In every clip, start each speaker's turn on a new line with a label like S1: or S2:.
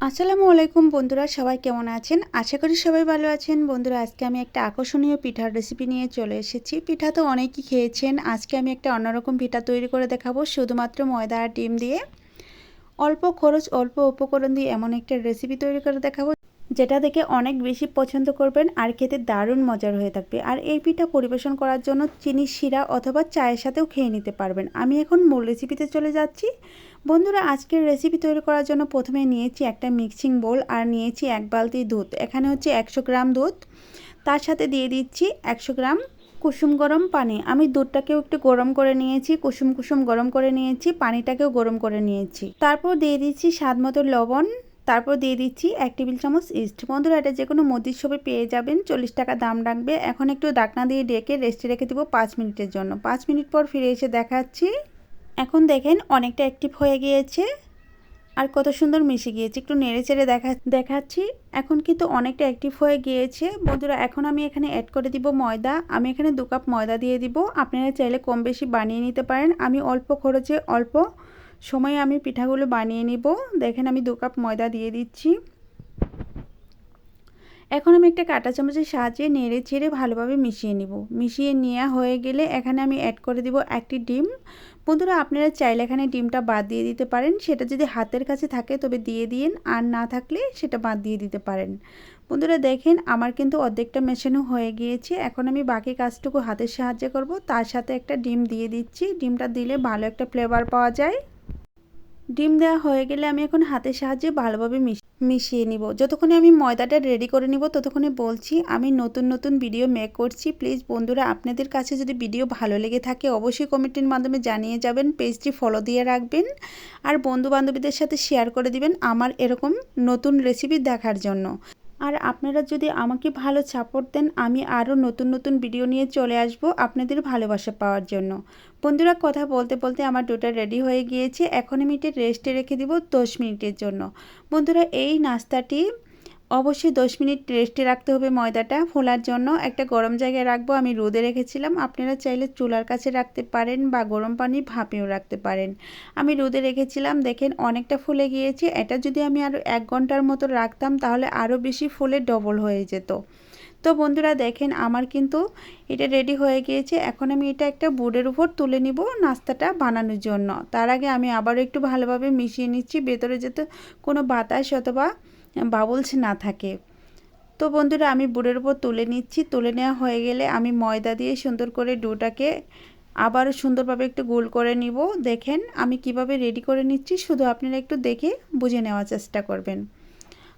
S1: আসসালামু আলাইকুম বন্ধুরা, সবাই কেমন আছেন? আশা করি সবাই ভালো আছেন। বন্ধুরা, আজকে আমি একটা আকর্ষণীয় পিঠার রেসিপি নিয়ে চলে এসেছি। পিঠা তো অনেকেই খেয়েছেন। আজকে আমি একটা অন্যরকম পিঠা তৈরি করে দেখাবো। শুধুমাত্র ময়দা আর ডিম দিয়ে। অল্প খরচ, অল্প উপকরণ দিয়ে এমন একটা রেসিপি তৈরি করে দেখাবো, যেটা দেখে অনেক বেশি পছন্দ করবেন আর খেতে দারুণ মজার হয়ে থাকবে। আর এই পিঠা পরিবেশন করার জন্য চিনি শিরা অথবা চায়ের সাথেও খেয়ে নিতে পারবেন। আমি এখন মূল রেসিপিতে চলে যাচ্ছি। বন্ধুরা, আজকের রেসিপি তৈরি করার জন্য প্রথমে নিয়েছি একটা মিক্সিং বোল আর নিয়েছি এক বালতি দুধ। এখানে হচ্ছে একশো গ্রাম দুধ। তার সাথে দিয়ে দিচ্ছি একশো গ্রাম কুসুম গরম পানি। আমি দুধটাকেও একটু গরম করে নিয়েছি, কুসুম কুসুম গরম করে নিয়েছি, পানিটাকেও গরম করে নিয়েছি। তারপর দিয়ে দিচ্ছি স্বাদ মতো লবণ। তারপর দিয়ে দিচ্ছি এক টেবিল চামচ ইস্ট বন্ধুরা, এটা যে কোনো মদির শপে পেয়ে যাবেন, চল্লিশ টাকা দাম রাখবে। এখন একটু ডাকনা দিয়ে ডেকে রেস্টে রেখে দেবো পাঁচ মিনিটের জন্য। পাঁচ মিনিট পর ফিরে এসে দেখাচ্ছি। এখন দেখেন অনেকটা অ্যাক্টিভ হয়ে গিয়েছে। আর কত সুন্দর মিশে গিয়েছে। একটু নেড়ে চেড়ে দেখা, দেখাচ্ছি। এখন কিন্তু অনেকটা অ্যাক্টিভ হয়ে গিয়েছে। বন্ধুরা, এখন আমি এখানে অ্যাড করে দিব ময়দা। আমি এখানে দু কাপ ময়দা দিয়ে দিব। আপনারা চাইলে কম বেশি বানিয়ে নিতে পারেন। আমি অল্প খরচে, অল্প সময়ে আমি পিঠাগুলো বানিয়ে নিব। দেখেন আমি দু কাপ ময়দা দিয়ে দিচ্ছি। এখন আমি একটা কাঁটা চামচের সাহায্যে নেড়ে ছেড়ে ভালোভাবে মিশিয়ে নিব। মিশিয়ে নেওয়া হয়ে গেলে এখানে আমি অ্যাড করে দিব একটি ডিম। বন্ধুরা, আপনারা চাইলে এখানে ডিমটা বাদ দিয়ে দিতে পারেন। সেটা যদি হাতের কাছে থাকে তবে দিয়ে দিন, আর না থাকলে সেটা বাদ দিয়ে দিতে পারেন। বন্ধুরা, দেখেন আমার কিন্তু অর্ধেকটা মেশানো হয়ে গিয়েছে। এখন আমি বাকি কাজটুকু হাতের সাহায্যে করব। তার সাথে একটা ডিম দিয়ে দিচ্ছি। ডিমটা দিলে ভালো একটা ফ্লেভার পাওয়া যায়। ডিম দেওয়া হয়ে গেলে আমি এখন হাতের সাহায্যে ভালোভাবে মিশিয়ে নিব। যতক্ষণে আমি ময়দাটা রেডি করে নিব, ততক্ষণে বলছি, আমি নতুন নতুন ভিডিও মেক করছি। প্লিজ বন্ধুরা, আপনাদের কাছে যদি ভিডিও ভালো লেগে থাকে, অবশ্যই কমেন্টের মাধ্যমে জানিয়ে যাবেন পেজটি ফলো দিয়ে রাখবেন। আর বন্ধু বান্ধবীদের সাথে শেয়ার করে দিবেন আমার এরকম নতুন রেসিপি দেখার জন্য। আর আপনারা যদি আমাকে ভালো সাপোর্ট দেন, আমি আরও নতুন নতুন ভিডিও নিয়ে চলে আসব আপনাদের ভালোবাসা পাওয়ার জন্য। বন্ধুরা, কথা বলতে বলতে আমার ডোটা রেডি হয়ে গিয়েছে। এখন আমি এটা রেস্টে রেখে দিব দশ মিনিটের জন্য। বন্ধুরা, এই নাস্তাটি অবশ্যই দশ মিনিট রেস্টে রাখতে হবে ময়দাটা। ফোলার জন্য একটা গরম জায়গায় রাখব। আমি রোদে রেখেছিলাম। আপনারা চাইলে চুলার কাছে রাখতে পারেন বা গরম পানি ভাপেও রাখতে পারেন। আমি রোদে রেখেছিলাম। দেখেন অনেকটা ফুলে গিয়েছে। এটা যদি আমি আরও এক ঘণ্টার মতো রাখতাম, তাহলে আরও বেশি ফুলে ডবল হয়ে যেত। তো বন্ধুরা, দেখেন আমার কিন্তু এটা রেডি হয়ে গিয়েছে। এখন আমি এটা একটা বোর্ডের উপর তুলে নিব নাস্তাটা বানানোর জন্য। তার আগে আমি আবারও একটু ভালোভাবে মিশিয়ে নিচ্ছি। ভেতরে যাতে কোনো বাতাস অথবা বাবলস না থাকে। তো বন্ধুরা, আমি বুড়ের উপর তুলে নিচ্ছি। তুলে নেওয়া হয়ে গেলে আমি ময়দা দিয়ে সুন্দর করে ডোটাকে আবারও সুন্দরভাবে একটু গোল করে নিব। দেখেন, আমি কীভাবে রেডি করে নিচ্ছি। শুধু আপনারা একটু দেখে বুঝে নেওয়ার চেষ্টা করবেন।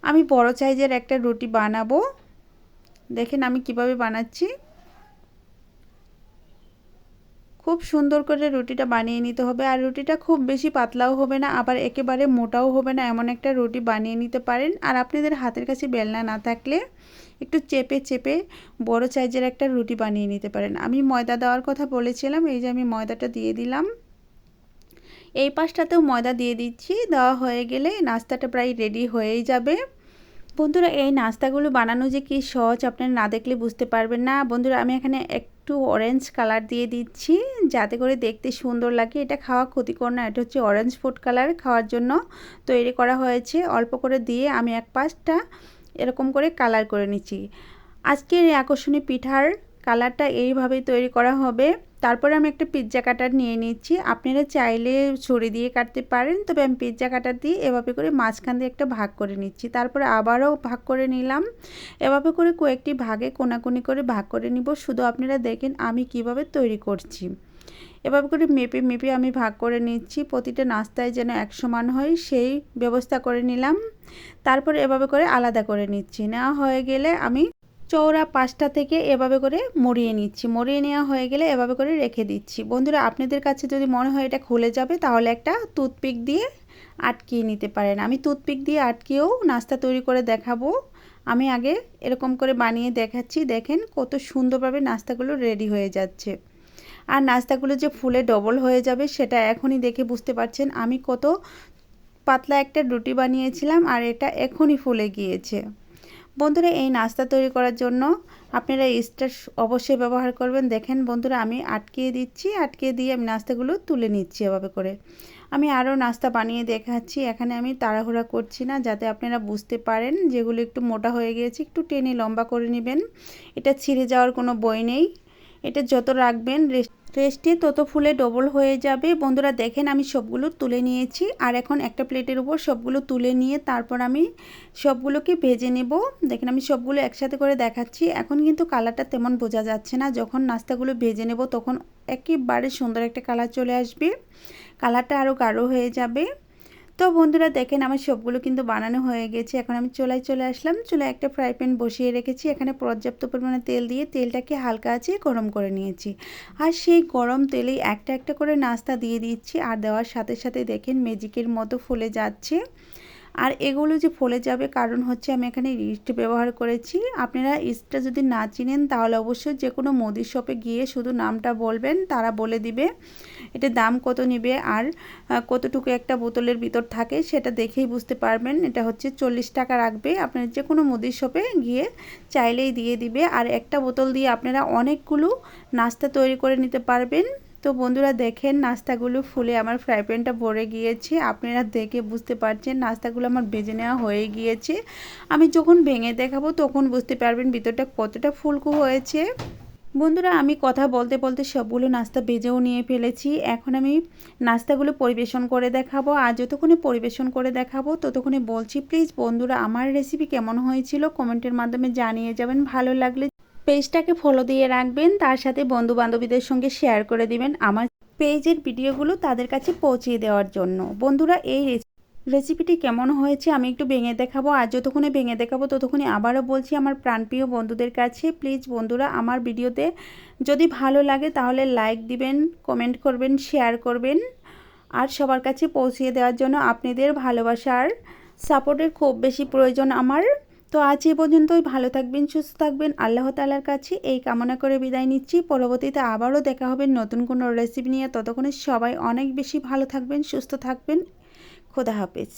S1: আমি বড় সাইজের একটা রুটি বানাবো। দেখেন আমি কীভাবে বানাচ্ছি। খুব সুন্দর করে রুটিটা বানিয়ে নিতে হবে। আর রুটিটা খুব বেশি পাতলাও হবে না, আবার একেবারে মোটাও হবে না, এমন একটা রুটি বানিয়ে নিতে পারেন। আর আপনাদের হাতের কাছে বেলনা না থাকলে একটু চেপে চেপে বড় সাইজের একটা রুটি বানিয়ে নিতে পারেন। আমি ময়দা দেওয়ার কথা বলেছিলাম, এই যে আমি ময়দাটা দিয়ে দিলাম। এই পাশটাতেও ময়দা দিয়ে দিচ্ছি, দেওয়া হয়ে গেলে নাস্তাটা প্রায় রেডি হয়েই যাবে। বন্ধুরা, এই নাস্তাগুলো বানানো যে কি সহজ, আপনারা না দেখলে বুঝতে পারবেন না। বন্ধুরা, আমি এখানে একটু অরেঞ্জ কালার দিয়ে দিচ্ছি, যাতে করে দেখতে সুন্দর লাগে। এটা খাওয়া ক্ষতিকর না, এটা হচ্ছে অরেঞ্জ ফুড কালার খাওয়ার জন্য তৈরি করা হয়েছে। অল্প করে দিয়ে আমি এক পাশটা এরকম করে কালার করে নিচ্ছি। আজকের এই আকর্ষণীয় পিঠার কালারটা এইভাবেই তৈরি করা হবে। তারপরে আমি একটা পিৎজা কাটার নিয়ে নিচ্ছি। আপনারা চাইলে ছুরি দিয়ে কাটতে পারেন, তবে আমি পিৎজা কাটার দিয়ে এভাবে করে মাঝখান দিয়ে একটা ভাগ করে নিচ্ছি। তারপরে আবারও ভাগ করে নিলাম। এভাবে করে কয়েকটি ভাগে কোনাকুনি করে ভাগ করে নিব। শুধু আপনারা দেখেন আমি কীভাবে তৈরি করছি। এভাবে করে মেপে মেপে আমি ভাগ করে নিচ্ছি। প্রতিটা নাস্তায় যেন এক সমান হয়, সেই ব্যবস্থা করে নিলাম। তারপর এভাবে করে আলাদা করে নিচ্ছি। নেওয়া হয়ে গেলে আমি চৌড়া পাঁচটা থেকে এভাবে করে মরিয়ে নিচ্ছি। মরিয়ে নেওয়া হয়ে গেলে এভাবে করে রেখে দিচ্ছি। বন্ধুরা, আপনাদের কাছে যদি মনে হয় এটা খুলে যাবে, তাহলে একটা টুথপিক দিয়ে আটকিয়ে নিতে পারেন। আমি টুথপিক দিয়ে আটকিয়েও নাস্তা তৈরি করে দেখাবো। আমি আগে এরকম করে বানিয়ে দেখাচ্ছি। দেখেন কত সুন্দরভাবে নাস্তাগুলো রেডি হয়ে যাচ্ছে। আর নাস্তাগুলো যে ফুলে ডবল হয়ে যাবে, সেটা এখনই দেখে বুঝতে পারছেন আমি কত পাতলা একটা রুটি বানিয়েছিলাম আর এটা এখনই ফুলে গিয়েছে। বন্ধুরা, এই নাস্তা তৈরি করার জন্য আপনারা স্টার অবশ্যই ব্যবহার করবেন। দেখেন বন্ধুরা, আমি আটকিয়ে দিচ্ছি, আটকিয়ে দিয়ে আমি নাস্তাগুলো তুলে নিচ্ছি এভাবে করে। আমি আরও নাস্তা বানিয়ে দেখাচ্ছি। এখানে আমি তাড়াহুড়া করছি না, যাতে আপনারা বুঝতে পারেন যেগুলো একটু মোটা হয়ে গিয়েছে, একটু টেনে লম্বা করে নেবেন। এটা ছিঁড়ে যাওয়ার কোনো বই নেই। এটা যত রাখবেন রেস্টে তত ফুলে ডবল হয়ে যাবে। বন্ধুরা, দেখেন আমি সবগুলো তুলে নিয়েছি। আর এখন একটা প্লেটের উপর সবগুলো তুলে নিয়ে তারপর আমি সবগুলোকে ভেজে নেব। দেখেন আমি সবগুলো একসাথে করে দেখাচ্ছি। এখন কিন্তু কালারটা তেমন বোঝা যাচ্ছে না। যখন নাস্তাগুলো ভেজে নেব, তখন একেবারে সুন্দর একটা কালার চলে আসবে। কালারটা আরও গাঢ় হয়ে যাবে। তো বন্ধুরা দেখেন আমার সবগুলো কিন্তু বানানো হয়ে গেছে। এখন আমি চোলায় চলে আসলাম। চুলায় একটা ফ্রাই প্যান বসিয়ে রেখেছি। এখানে পর্যাপ্ত পরিমাণে তেল দিয়ে তেলটাকে হালকা আছে গরম করে নিয়েছি। আর সেই গরম তেলেই একটা একটা করে নাস্তা দিয়ে দিচ্ছি। আর দেওয়ার সাথে সাথে দেখেন ম্যাজিকের মতো ফুলে যাচ্ছে। আর এগুলো যে ফলে যাবে কারণ হচ্ছে আমি এখানে ইস্ট ব্যবহার করেছি। আপনারা ইস্টটা যদি না চিনেন তাহলে অবশ্যই যে কোনো মুদির শপে গিয়ে শুধু নামটা বলবেন, তারা বলে দিবে। এটা দাম কত নিবে আর কতটুকু একটা বোতলের ভিতর থাকে সেটা দেখেই বুঝতে পারবেন। এটা হচ্ছে চল্লিশ টাকা রাখবে। আপনার যে কোনো মুদির শপে গিয়ে চাইলেই দিয়ে দিবে। আর একটা বোতল দিয়ে আপনারা অনেকগুলো নাস্তা তৈরি করে নিতে পারবেন। তো বন্ধুরা দেখেন নাস্তাগুলো ফুলে আমার ফ্রাই প্যানটা ভরে গিয়েছে। আপনারা দেখে বুঝতে পারছেন নাস্তাগুলো আমার বেজে নেওয়া হয়ে গিয়েছে। আমি যখন ভেঙে দেখাবো তখন বুঝতে পারবেন ভিতরটা কতটা ফুলকু হয়েছে। বন্ধুরা আমি কথা বলতে বলতে সবগুলো নাস্তা বেজেও নিয়ে ফেলেছি। এখন আমি নাস্তাগুলো পরিবেশন করে দেখাবো। আর যতক্ষণে পরিবেশন করে দেখাবো ততক্ষণে বলছি, প্লিজ বন্ধুরা, আমার রেসিপি কেমন হয়েছিল? কমেন্টের মাধ্যমে জানিয়ে যাবেন। ভালো লাগলে পেজটাকে ফলো দিয়ে রাখবেন, তার সাথে বন্ধু বান্ধবীদের সঙ্গে শেয়ার করে দিবেন আমার পেজের ভিডিওগুলো তাদের কাছে পৌঁছিয়ে দেওয়ার জন্য। বন্ধুরা, এই রেসিপিটি কেমন হয়েছে আমি একটু ভেঙে দেখাবো। আর যতক্ষণে ভেঙে দেখাবো, ততক্ষণে আবারও বলছি আমার প্রাণপ্রিয় বন্ধুদের কাছে প্লিজ বন্ধুরা, আমার ভিডিওতে যদি ভালো লাগে তাহলে লাইক দিবেন কমেন্ট করবেন শেয়ার করবেন। আর সবার কাছে পৌঁছিয়ে দেওয়ার জন্য আপনাদের ভালোবাসার সাপোর্টের খুব বেশি প্রয়োজন আমার। তো আজ এ পর্যন্তই। ভালো থাকবেন, সুস্থ থাকবেন। আল্লাহ তালার কাছে এই কামনা করে বিদায় নিচ্ছি। পরবর্তীতে আবারও দেখা হবে নতুন কোনো রেসিপি নিয়ে। ততক্ষণে সবাই অনেক বেশি ভালো থাকবেন, সুস্থ থাকবেন। খোদা হাফেজ।